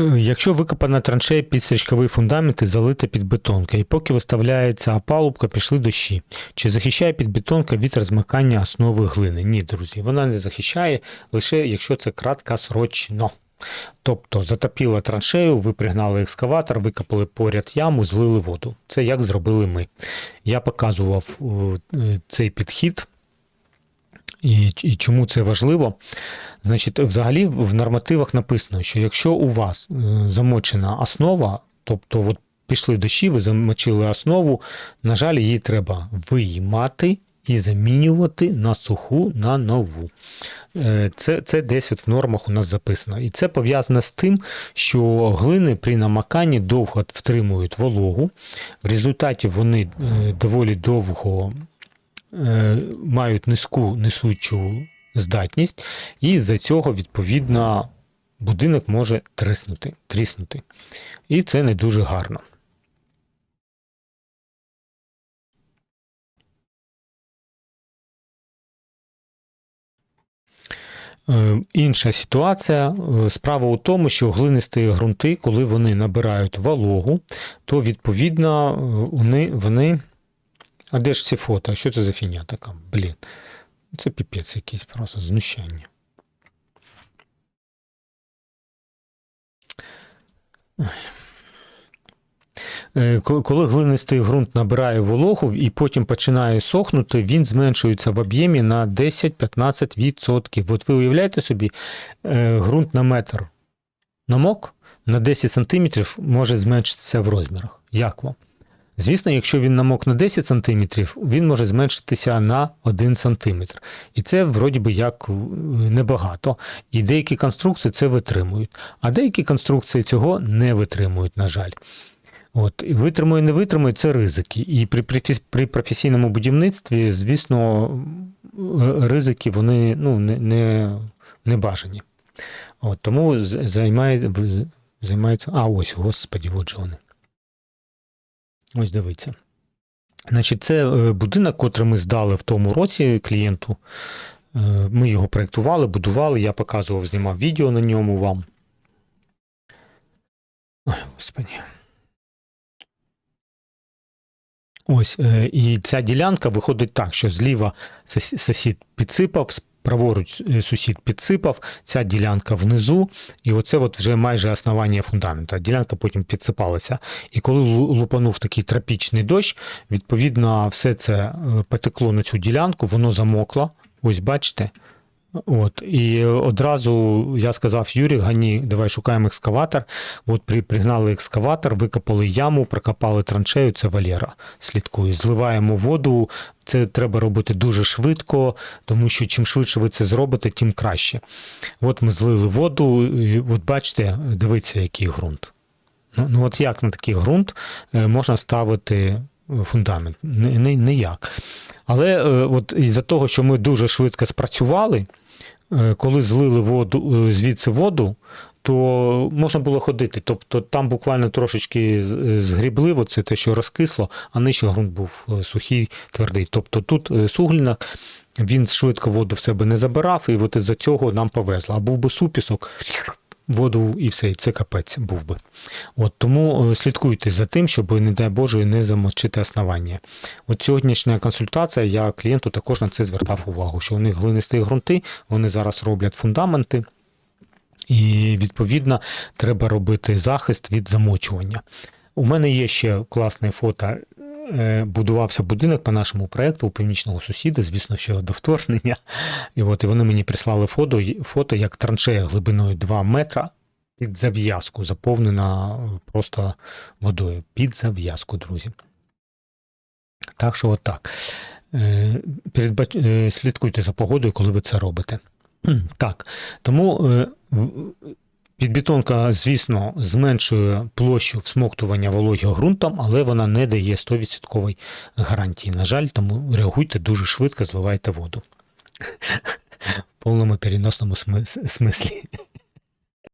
Е, Якщо викопана траншея під стрічковий фундамент і залита під бетонка, і поки виставляється опалубка, пішли дощі. Чи захищає підбетонка від розмикання основи глини? Ні, друзі, вона не захищає лише якщо це краткосрочно. Тобто затопила траншею, ви пригнали екскаватор, викопали поряд яму, злили воду. Це як зробили ми. Я показував е, цей підхід. І, і чому це важливо? Значить, взагалі в нормативах написано, що якщо у вас е, замочена основа, тобто от пішли дощі, ви замочили основу, на жаль, її треба виймати і замінювати на суху на нову. Е, Це, це десь от в нормах у нас записано. І це пов'язано з тим, що глини при намаканні довго втримують вологу. В результаті вони е, доволі довго мають низьку несучу здатність, і з-за цього, відповідно, будинок може триснути, тріснути. І це не дуже гарно. Е, Інша ситуація. Е, Справа у тому, що глинисті ґрунти, коли вони набирають вологу, то відповідно е, вони. А де ж ці фото? Що це за фігня така? Блін. Це піпець якийсь просто знущання. Е, Коли глинистий ґрунт набирає вологу і потім починає сохнути, він зменшується в об'ємі на 10-15%. От ви уявляєте собі, е, ґрунт на метр намок на 10 см може зменшитися в розмірах. Як вам? Звісно, якщо він намок на 10 см, він може зменшитися на 1 см. І це вроді би як е, небагато. І деякі конструкції це витримують. А деякі конструкції цього не витримують, на жаль. От, витримує, не витримує це ризики. І при, при, при професійному будівництві, звісно, ризики вони ну, не, не, не бажані. От, тому займає, займається. А, ось, господі, от же вони. Ось дивіться. Значить, це е, будинок, котрий ми здали в тому році клієнту. Е, Ми його проєктували, будували, я показував, знімав відео на ньому вам. Ой, господи. Ось, е, і ця ділянка виходить так, що зліва сусід підсипав, праворуч е, сусід підсипав, ця ділянка внизу, і оце от вже майже основання фундамента. Ділянка потім підсипалася. І коли лупанув такий тропічний дощ, відповідно, все це е, потекло на цю ділянку, воно замокло. Ось бачите. От, і одразу я сказав Юрі, гані, давай шукаємо екскаватор. От при, пригнали екскаватор, викопали яму, прокопали траншею, це Валера слідкує. Зливаємо воду. Це треба робити дуже швидко, тому що чим швидше ви це зробите, тим краще. От ми злили воду, і от бачите, дивіться, який ґрунт. Ну, ну от як на такий ґрунт е, можна ставити фундамент? Ні- ні- Ніяк. Але е, от із-за того, що ми дуже швидко спрацювали, е, коли злили воду, е, звідси воду, то можна було ходити. Тобто там буквально трошечки згрібливо, це те, що розкисло, а нижче ґрунт був е, сухий, твердий. Тобто тут е, суглінок, він швидко воду в себе не забирав, і от із-за цього нам повезло. А був би супісок, воду і все, і це капець був би. От тому е, слідкуйте за тим, щоб, не дай Боже, не замочити основання. От сьогоднішня консультація, я клієнту також на це звертав увагу, що у них глинисті ґрунти, вони зараз роблять фундаменти. І відповідно треба робити захист від замочування. У мене є ще класне фото. Е, Будувався будинок по нашому проєкту у північного сусіда, звісно, що до вторгнення. І от і вони мені прислали фото, фото як траншея глибиною 2 метра під зав'язку, заповнена просто водою. Під зав'язку, друзі. Так що отак. Е, передбач... е, Слідкуйте за погодою, коли ви це робите. Так, тому підбетонка, звісно, зменшує площу всмоктування вологи ґрунтом, але вона не дає 100% гарантії. На жаль, тому реагуйте дуже швидко, зливайте воду. В повному переносному смис- смислі.